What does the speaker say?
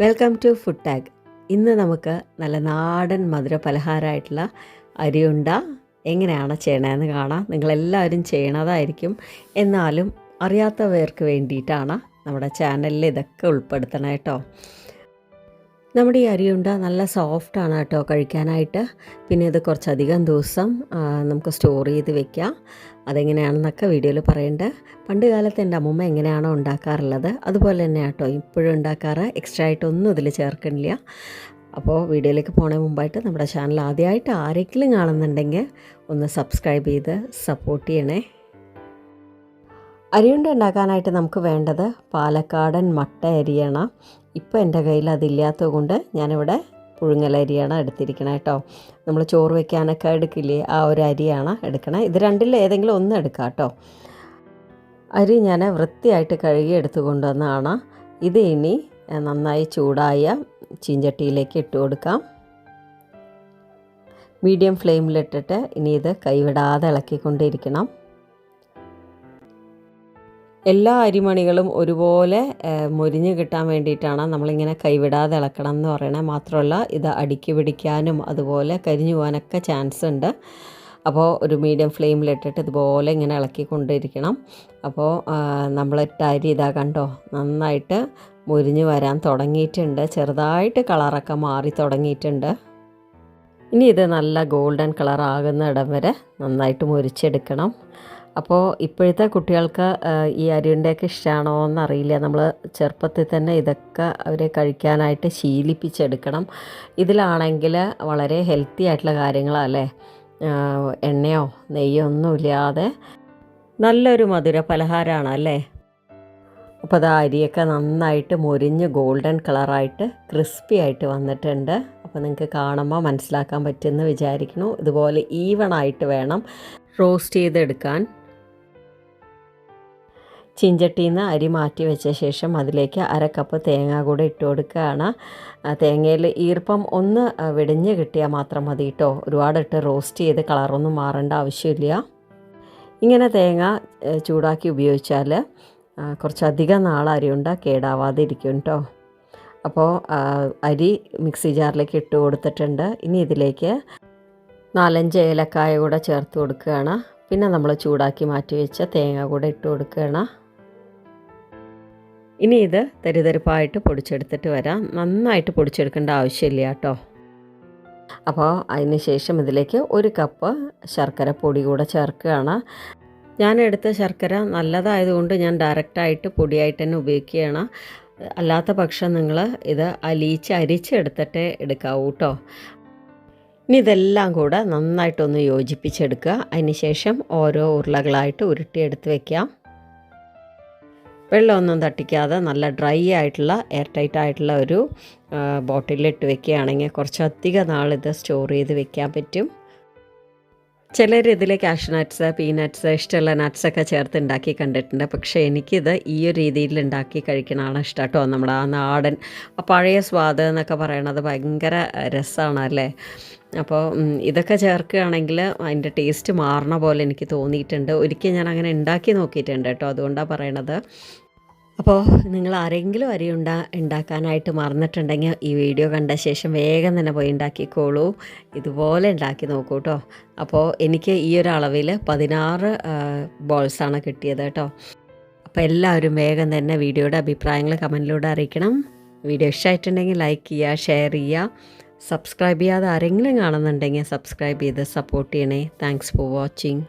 Welcome to food tag ഇന്ന് നമുക്ക് നല്ല നാടൻ മധുര പലഹാരമായിട്ടുള്ള അരിയുണ്ട എങ്ങനെയാണ് ചെയ്യണതെന്ന് കാണാം. നിങ്ങളെല്ലാവരും ചെയ്യണതായിരിക്കും. എന്നാലും അറിയാത്തവർക്ക് വേണ്ടിയിട്ടാണ് നമ്മുടെ ചാനലിൽ ഇതൊക്കെ ഉൾപ്പെടുത്തണം കേട്ടോ നമ്മുടെ ഈ അരിയുണ്ട നല്ല സോഫ്റ്റാണ് കേട്ടോ കഴിക്കാനായിട്ട്. പിന്നെ ഇത് കുറച്ചധികം ദിവസം നമുക്ക് സ്റ്റോർ ചെയ്ത് വെക്കാം. അതെങ്ങനെയാണെന്നൊക്കെ വീഡിയോയിൽ പറയേണ്ടത് പണ്ട് കാലത്ത് എന്റെ അമ്മൂമ്മ എങ്ങനെയാണോ ഉണ്ടാക്കാറുള്ളത് അതുപോലെ തന്നെ കേട്ടോ ഇപ്പോഴും ഉണ്ടാക്കാറ്. എക്സ്ട്രാ ആയിട്ടൊന്നും ഇതിൽ ചേർക്കണില്ല. അപ്പോൾ വീഡിയോയിലേക്ക് പോണേ മുമ്പായിട്ട് നമ്മുടെ ചാനൽ ആദ്യമായിട്ട് ആരെങ്കിലും കാണുന്നുണ്ടെങ്കിൽ ഒന്ന് സബ്സ്ക്രൈബ് ചെയ്ത് സപ്പോർട്ട് ചെയ്യണേ. അരിയുണ്ട ഉണ്ടാക്കാനായിട്ട് നമുക്ക് വേണ്ടത് പാലക്കാടൻ മട്ട അരിയാണ്. ഇപ്പോൾ എന്റെ കയ്യിൽ അതില്ലാത്തത് കൊണ്ട് ഞാനിവിടെ പുഴുങ്ങലരിയാണ് എടുത്തിരിക്കണത് കേട്ടോ. നമ്മൾ ചോറ് വെക്കാനൊക്കെ എടുക്കില്ലേ? ആ ഒരു അരിയാണ് എടുക്കണത് ഇത് രണ്ടിൽ ഏതെങ്കിലും ഒന്ന് എടുക്കാം കേട്ടോ. അരി ഞാൻ വൃത്തിയായിട്ട് കഴുകി എടുത്തു കൊണ്ടുവന്നതാണ് ഇത് ഇനി നന്നായി ചൂടായ ചീഞ്ചട്ടിയിലേക്ക് ഇട്ട് കൊടുക്കാം. മീഡിയം ഫ്ലെയിമിലിട്ടിട്ട് ഇനി ഇത് കൈവിടാതെ ഇളക്കിക്കൊണ്ടിരിക്കണം. എല്ലാ അരിമണികളും ഒരുപോലെ മൊരിഞ്ഞ് കിട്ടാൻ വേണ്ടിയിട്ടാണ് നമ്മളിങ്ങനെ കൈവിടാതെ ഇളക്കണം എന്ന് പറയണത് മാത്രമല്ല ഇത് അടുക്കി പിടിക്കാനും അതുപോലെ കരിഞ്ഞു പോകാനൊക്കെ ചാൻസ് ഉണ്ട്. അപ്പോൾ ഒരു മീഡിയം ഫ്ലെയിമിലിട്ടിട്ട് ഇതുപോലെ ഇങ്ങനെ ഇളക്കി കൊണ്ടിരിക്കണം അപ്പോൾ നമ്മളിട്ട അരി ഇതാ കണ്ടോ നന്നായിട്ട് മുരിഞ്ഞ് വരാൻ തുടങ്ങിയിട്ടുണ്ട്. ചെറുതായിട്ട് കളറൊക്കെ മാറി തുടങ്ങിയിട്ടുണ്ട്. ഇനി ഇത് നല്ല ഗോൾഡൻ കളർ ആകുന്ന ഇടം വരെ നന്നായിട്ട് മുരിച്ചെടുക്കണം. അപ്പോൾ ഇപ്പോഴത്തെ കുട്ടികൾക്ക് ഈ അരിയുണ്ടയൊക്കെ ഇഷ്ടമാണോ എന്നറിയില്ല നമ്മൾ ചെറുപ്പത്തിൽ തന്നെ ഇതൊക്കെ അവരെ കഴിക്കാനായിട്ട് ശീലിപ്പിച്ചെടുക്കണം. ഇതിലാണെങ്കിൽ വളരെ ഹെൽത്തി ആയിട്ടുള്ള കാര്യങ്ങളല്ലേ? എണ്ണയോ നെയ്യോ ഒന്നുമില്ലാതെ നല്ലൊരു മധുര പലഹാരമാണ് അല്ലേ? അപ്പോൾ അത് അരിയൊക്കെ നന്നായിട്ട് മൊരിഞ്ഞ് ഗോൾഡൻ കളറായിട്ട് ക്രിസ്പി ആയിട്ട് വന്നിട്ടുണ്ട്. അപ്പോൾ നിങ്ങൾക്ക് കാണുമ്പോൾ മനസ്സിലാക്കാൻ പറ്റുമെന്ന് വിചാരിക്കുന്നു. ഇതുപോലെ ഈവൺ ആയിട്ട് വേണം റോസ്റ്റ് ചെയ്തെടുക്കാൻ. ചീഞ്ചട്ടിയിൽ നിന്ന് അരി മാറ്റി വെച്ച ശേഷം അതിലേക്ക് അര കപ്പ് തേങ്ങ കൂടെ ഇട്ട് കൊടുക്കുകയാണ്. തേങ്ങയിൽ ഈർപ്പം ഒന്ന് വെടിഞ്ഞ് കിട്ടിയാൽ മാത്രം മതി കേട്ടോ ഒരുപാടിട്ട് റോസ്റ്റ് ചെയ്ത് കളറൊന്നും മാറേണ്ട ആവശ്യമില്ല. ഇങ്ങനെ തേങ്ങ ചൂടാക്കി ഉപയോഗിച്ചാൽ കുറച്ചധികം നാൾ അരിയുണ്ട കേടാവാതെ ഇരിക്കും കേട്ടോ അപ്പോൾ അരി മിക്സി ജാറിലേക്ക് ഇട്ട് കൊടുത്തിട്ടുണ്ട്. ഇനി ഇതിലേക്ക് നാലഞ്ച് ഏലക്കായ കൂടെ ചേർത്ത് കൊടുക്കുകയാണ്. പിന്നെ നമ്മൾ ചൂടാക്കി മാറ്റി വെച്ച തേങ്ങ കൂടെ ഇട്ട് കൊടുക്കുകയാണ്. ഇനി ഇത് തരിതരിപ്പായിട്ട് പൊടിച്ചെടുത്തിട്ട് വരാം. നന്നായിട്ട് പൊടിച്ചെടുക്കേണ്ട ആവശ്യമില്ല കേട്ടോ. അപ്പോൾ അതിന് ശേഷം ഇതിലേക്ക് ഒരു കപ്പ് ശർക്കര പൊടി കൂടെ ചേർക്കുകയാണ്. ഞാൻ എടുത്ത ശർക്കര നല്ലതായതുകൊണ്ട് ഞാൻ ഡയറക്റ്റായിട്ട് പൊടിയായിട്ട് തന്നെ ഉപയോഗിക്കുകയാണ്. അല്ലാത്ത പക്ഷം നിങ്ങൾ ഇത് അലിയിച്ച് അരിച്ചെടുത്തിട്ടേ എടുക്കാവൂ കേട്ടോ. ഇനി ഇതെല്ലാം കൂടെ നന്നായിട്ടൊന്ന് യോജിപ്പിച്ചെടുക്കുക. അതിന് ശേഷം ഓരോ ഉരുളകളായിട്ട് ഉരുട്ടിയെടുത്ത് വെക്കാം. വെള്ളമൊന്നും തട്ടിക്കാതെ നല്ല ഡ്രൈ ആയിട്ടുള്ള എയർ ടൈറ്റ് ആയിട്ടുള്ള ഒരു ബോട്ടിലിട്ട് വെക്കുകയാണെങ്കിൽ കുറച്ചധികം നാളിത് സ്റ്റോർ ചെയ്ത് വെക്കാൻ പറ്റും. ചിലർ ഇതിൽ ക്യാഷ് നട്ട്സ് പീനട്ട്സ് ഇഷ്ടമുള്ള നട്ട്സൊക്കെ ചേർത്ത് ഉണ്ടാക്കി കണ്ടിട്ടുണ്ട്. പക്ഷേ എനിക്കിത് ഈ ഒരു രീതിയിൽ ഉണ്ടാക്കി കഴിക്കണതാണ് ഇഷ്ടം കേട്ടോ നമ്മുടെ ആ നാടൻ പഴയ സ്വാദ് എന്നൊക്കെ പറയണത് ഭയങ്കര രസമാണ് അല്ലേ? അപ്പോൾ ഇതൊക്കെ ചേർക്കുകയാണെങ്കിൽ അതിന്റെ ടേസ്റ്റ് മാറണ പോലെ എനിക്ക് തോന്നിയിട്ടുണ്ട്. ഒരിക്കൽ ഞാൻ അങ്ങനെ ഉണ്ടാക്കി നോക്കിയിട്ടുണ്ട് കേട്ടോ. അതുകൊണ്ടാണ് പറയണത്. അപ്പോൾ നിങ്ങൾ ആരെങ്കിലും അരി ഉണ്ടാ ഉണ്ടാക്കാനായിട്ട് മറന്നിട്ടുണ്ടെങ്കിൽ ഈ വീഡിയോ കണ്ട ശേഷം വേഗം തന്നെ പോയി ഉണ്ടാക്കിക്കോളൂ. ഇതുപോലെ ഉണ്ടാക്കി നോക്കൂ കേട്ടോ അപ്പോൾ എനിക്ക് ഈ ഒരു അളവിൽ പതിനാറ് ബോൾസാണ് കിട്ടിയത് കേട്ടോ അപ്പോൾ എല്ലാവരും വേഗം തന്നെ വീഡിയോയുടെ അഭിപ്രായങ്ങൾ കമന്റിലൂടെ അറിയിക്കണം. വീഡിയോ ഇഷ്ടമായിട്ടുണ്ടെങ്കിൽ ലൈക്ക് ചെയ്യുക ഷെയർ ചെയ്യുക. സബ്സ്ക്രൈബ് ചെയ്യാതെ ആരെങ്കിലും കാണുന്നുണ്ടെങ്കിൽ സബ്സ്ക്രൈബ് ചെയ്ത് സപ്പോർട്ട് ചെയ്യണേ. Thanks for watching